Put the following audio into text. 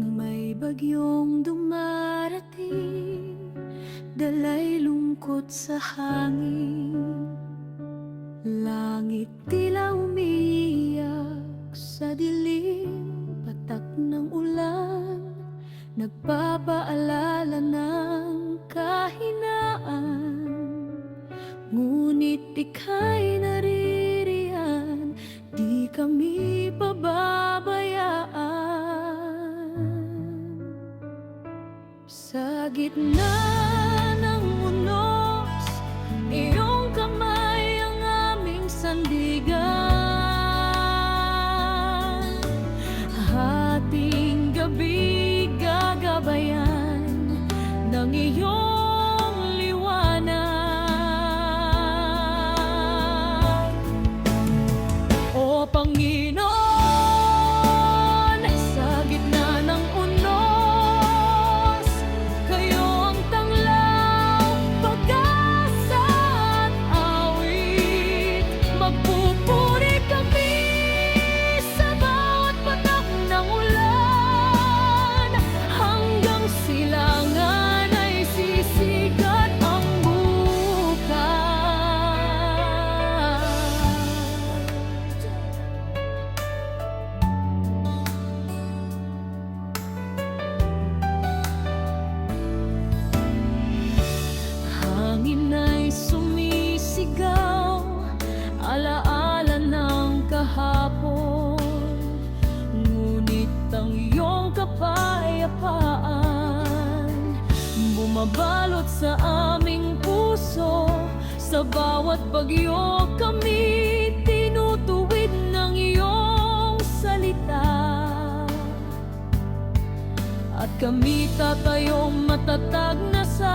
Nang may bagyong dumarating Dalay lungkot sa hangin. Langit tila umiiyak sa dilim Patak ng ulan. Nagpapaalala ng kahinaan. Ngunit ika'y narin No. kapayapaan. Bumabalot sa aming puso Sa bawat bagyo kami tinutuwid ng iyong salita. At kami tatayong matatag na sa